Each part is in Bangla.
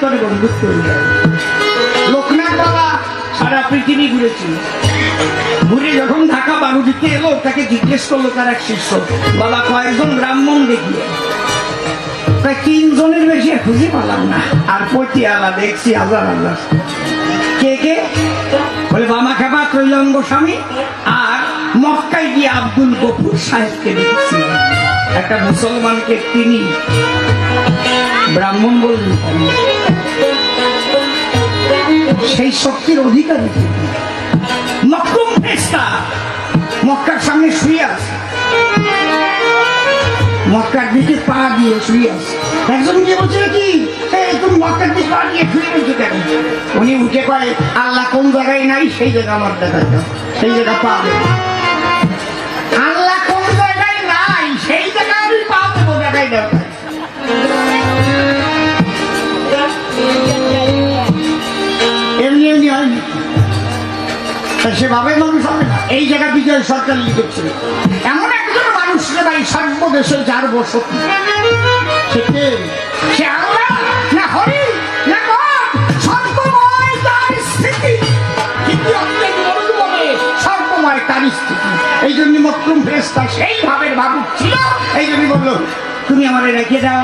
ভিতরে বন্ধুত্ব হয়ে যায় লোকনাথ বাবা সারা পৃথিবী ঘুরেছে। ঘুরে যখন ঢাকা বারুদিতে এলো, তাকে জিজ্ঞেস করল তার এক শিষ্য, বাবা, কয়েকজন ব্রাহ্মণ দেখিয়ে প্রায় তিনজনের বেশি খুঁজে পেলাম না। আর পটিয়ালা দেখছি হাজার হাজার। কে কে? বলে, বামা খেপা, ত্রৈলঙ্গ স্বামী। আর মক্কায় গিয়ে আব্দুল গফুর সাহেবকে দেখছি। একটা মুসলমানকে তিনি ব্রাহ্মণ বললেন? সেই শক্তির অধিকারী। মক্কুম ফেস্তা মক্কার সামনে শুয়ে মক্কার দিকে পা দিয়ে শুয়ে আছে। একজন গিয়ে বলছে কি? তুমি পা উনি উঠে কয়, আল্লাহ কোন জায়গায় নাই, সেই জায়গা আমার দেখা সেই জায়গা পাবে আল্লাহ কোন জায়গায় নাই, সেই জায়গা আমি পা দেবো, দেখাই দাও। সেভাবে মানুষ এই জায়গা বিজয় সরকার লিখেছিল এমন একজন মানুষ রে ভাই সর্বদেশে যার বসতি। সর্বময় তার স্থিতি। কিন্তু সর্বময় তার স্থিতি। এই জন্য মক্রম ফেরেস্তা সেই ভাবের ভাবুক ছিল। এই জন্য বলল, তুমি আমার রেখে দাও।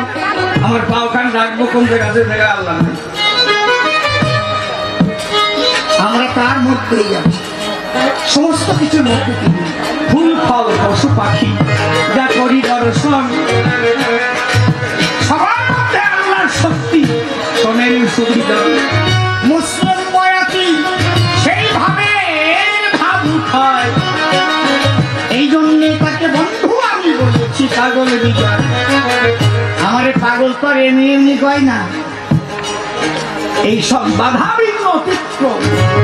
আমার পাওখান রাখব কোন জায়গাতে? জায়গা আল্লাহ। আমরা তার মধ্যেই আছি। সমস্ত কিছুর মধ্যে তিনি ফুল ফল, পশু পাখি, যা করি দর্শন সবার মধ্যে শক্তি। সুবিধা। মুসলিম বয়াতি সেইভাবে ভাবুক হয় এই জন্যে তাকে বন্ধু আমি বলেছি, পাগল বিজয়। আমারে পাগল করে এমনি এমনি কয় না। এই সব বাধা বিঘ্ন অতিক্রম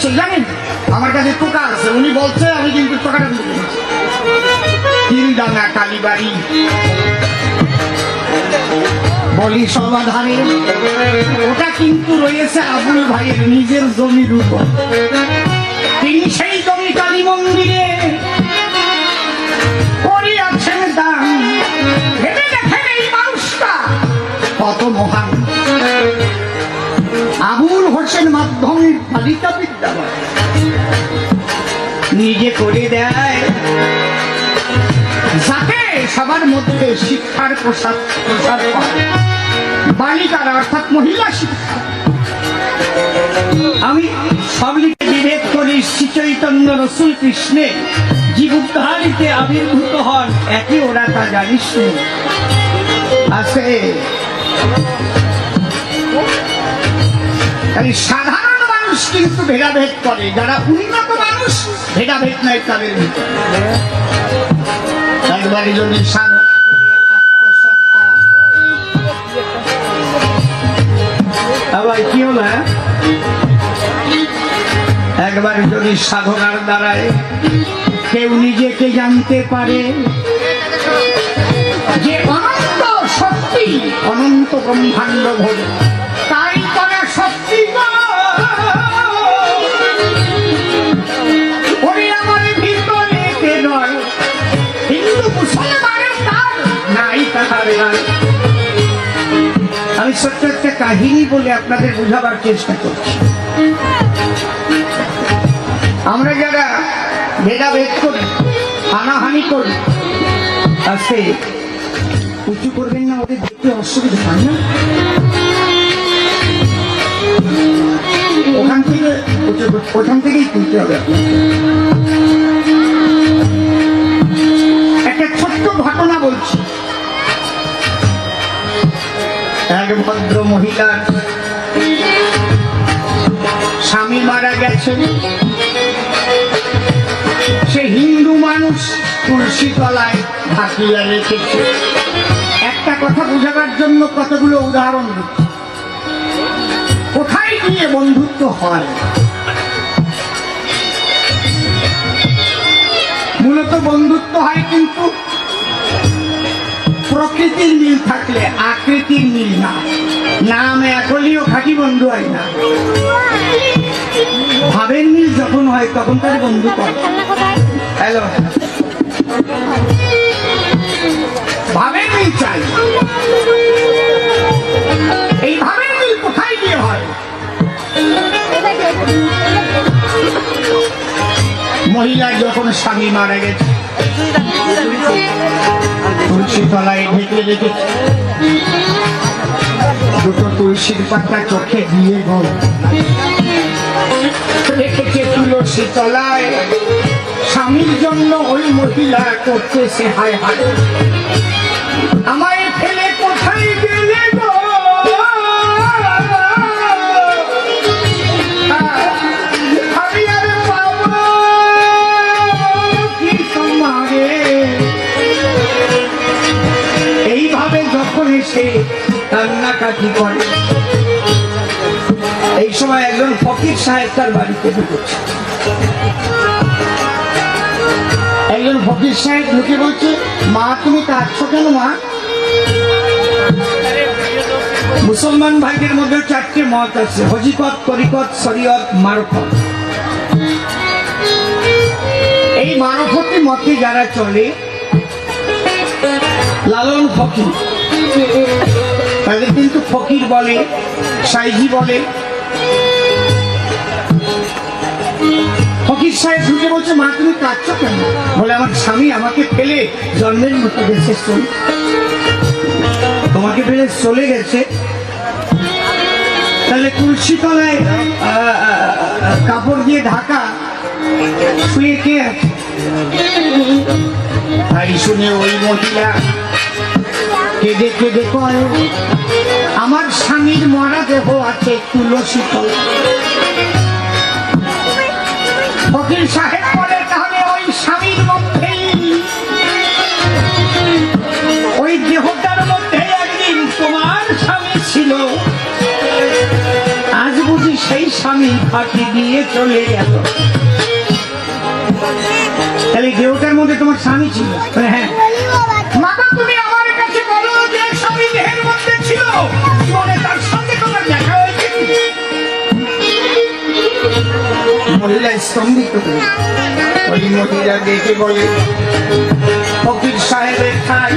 করেছে জানেন আমার কাছে টোকা আছে, উনি বলছে, আমি কিন্তু টোকাটা তুলে দিয়েছি তিলডাঙ্গা কালীবাড়ি বলি সমাধানে, ওটা কিন্তু রয়েছে আবুল ভাইয়ের নিজের জমির উপর। তিনি সেই জমি কালী মন্দিরে করিয়াছেন দান। ভেবে দেখেন এই মানুষটা কত মহান। হোসেন মাধ্যমিক বালিকা বিদ্যালয় নিজে করে দেয়। যাতে সবার মধ্যে শিক্ষার প্রসাদ প্রসার বালিকার অর্থাৎ মহিলা শিক্ষা। আমি সব লিখে বিভেদ করি শ্রী চৈতন্য রসুল কৃষ্ণে। জীবুদ্ধারিতে আবির্ভূত হন একই ওরা তা জানিস। আছে। তাই সাধারণ মানুষ কিন্তু ভেদাভেদ করে। যারা উন্নত মানুষ, ভেদাভেদ নাই তাদের ভিতরে। একবারে যদি আবার কি হলো হ্যাঁ? একবার যদি সাধনার দ্বারায় কেউ নিজেকে জানতে পারে যে অনন্ত শক্তি, অনন্ত ব্রহ্মাণ্ড ভরে ছোট্ট একটা কাহিনী বলে আপনাদের বোঝাবার চেষ্টা করছি। আমরা যারা ভেদাভেদ করি, হানাহানি করি আজকে উঁচু করবেন না, ওদের দেখতে অসুবিধা হয় না। ওখান থেকে ওখান থেকেই তুলতে হবে একটা ছোট্ট ঘটনা বলছি। এক ভদ্র মহিলার স্বামী মারা গেছেন। সেই হিন্দু মানুষ তুলসী তলায় ঢাকিয়া রেখেছে। একটা কথা বোঝাবার জন্য কতগুলো উদাহরণ দিচ্ছি। কোথায় গিয়ে বন্ধুত্ব হয়? মূলত বন্ধুত্ব হয় কিন্তু প্রকৃতির মিল থাকলে বন্ধু হ্যালো। ভাবের মিল চাই। এই ভাবের মিল কোথায় গিয়ে হয়? মহিলা যখন স্বামী মারা গেছে তুলসী তলায় ঢেকে রেখেছে। দুটো তুলসীর পাতা চোখে দিয়ে গল। তুলসী তলায় স্বামীর জন্য ওই মহিলা করতেছে হায় হায়। আমায় ফেলে কোথায় গেলে এই সময় একজন ফকির সাহেব তার বাড়িতে ঢুকেছে। একজন ফকির সাহেব ঢুকে বলছে, মা, তুমি কাঁদছো কেন, মা? মুসলমান ভাইদের মধ্যে চারটে মত আছে, হজিকত, তরিকত, শরীয়ত, মারফত। এই মারফতি মতে যারা চলে, লালন ফকির। তাদের কিন্তু ফকির বলে, সাইজি বলে। ফকির সাহেব ঢুকে বলছে, মা, তুমি কাঁদছো কেন? বলে, আমার স্বামী আমাকে ফেলে জন্মের মতো গেছে তোমাকে ফেলে চলে গেছে। তাহলে তুলসী তলায় কাপড় দিয়ে ঢাকা শুয়ে কে তাই শুনে ওই মহিলা কেঁদে কেঁদে কয়, আমার স্বামীর মরা দেহ আছে তুলসী তলায় ফকির সাহেব বলে, তাহলে ওই স্বামীর মধ্যেই ওই দেহটার মধ্যে একদিন তোমার স্বামী ছিল। আজ বুঝি সেই স্বামী ফাঁকি দিয়ে চলে গেল। তাহলে দেহটার মধ্যে তোমার স্বামী ছিল? হ্যাঁ। মহিলা স্তম্ভিত ওই মহিলা দেখে বলে ফকির সাহেবের ঠাই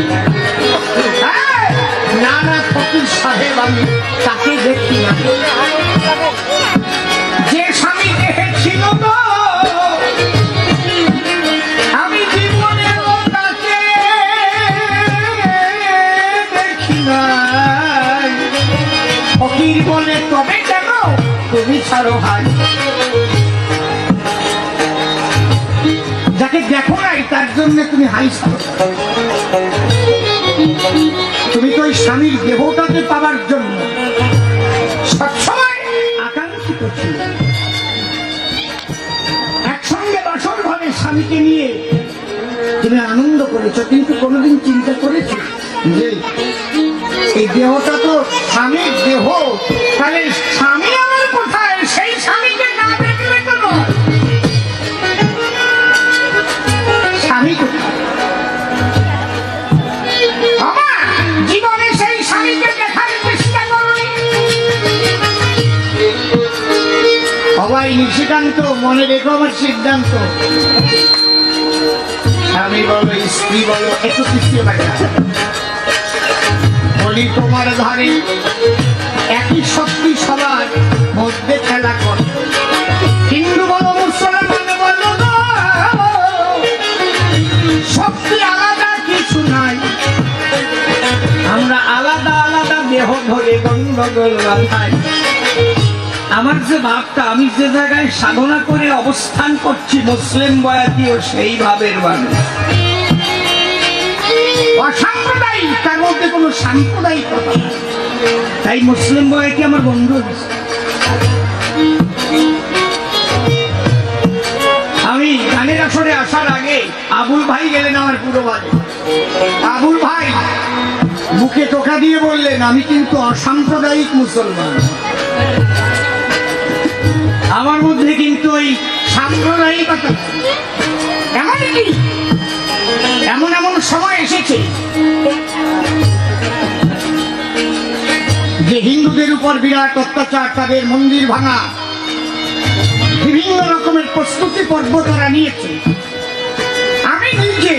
হ্যাঁ, না না ফকির সাহেব আমি তাকে দেখি না। তুমি ছাড়ো ভাই। যাকে দেখো নাই, তার জন্য তুমি হাই তুমি তো ওই স্বামীর দেহটাকে পাওয়ার জন্য সবসময় আকাঙ্ক্ষিত ছিল। একসঙ্গে বাসর স্বামীকে নিয়ে তুমি আনন্দ করেছ, কিন্তু কোনোদিন চিন্তা করেছ যে এই দেহটা তো স্বামীর দেহ, তাহলে স্বামী মনে রেখো আমার সিদ্ধান্ত। স্বামী বলো, স্ত্রী বলো একটু পিছিয়ে বলি, তোমার ধারে একই শক্তি সবার মধ্যে খেলা করে। হিন্দু বলো, মুসলমান বলো শক্তি আলাদা, কিছু নাই। আমরা আলাদা আলাদা দেহ ধরে গন্ডগোল বাধাই আমার যে ভাবটা আমি যে জায়গায় সাধনা করে অবস্থান করছি মুসলিম বয়াতিও সেই ভাবের মানুষ অসাম্প্রদায়িক তার মধ্যে কোনো সাম্প্রদায়িকতা। তাই মুসলিম বয়াতি আমার বন্ধু আমি গানের আসরে আসার আগে আবুল ভাই গেলেন আমার পুরো বাড়ি। আবুল ভাই মুখে টোকা দিয়ে বললেন আমি কিন্তু অসাম্প্রদায়িক মুসলমান। আমার মধ্যে কিন্তু ওই সাম্প্রদায়িকতা এমনকি এমন এমন সময় এসেছে যে হিন্দুদের উপর বিরাট অত্যাচার, তাদের মন্দির ভাঙা, বিভিন্ন রকমের প্রস্তুতি পর্ব তারা নিয়েছে। আমি নিজে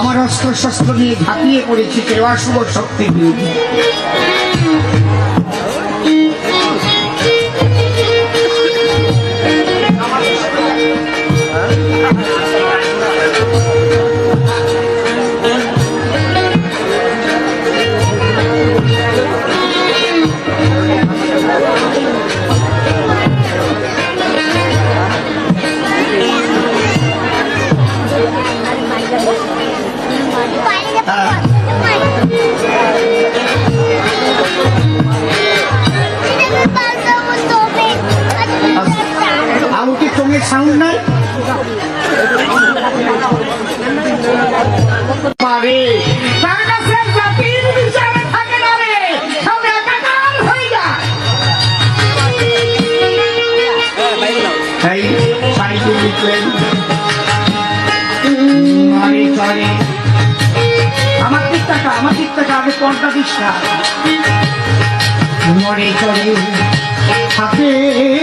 আমার অস্ত্র শস্ত্র নিয়ে ঝাঁপিয়ে পড়েছি, কেউ অশুভ শক্তির বিরুদ্ধে মরে করে হাতের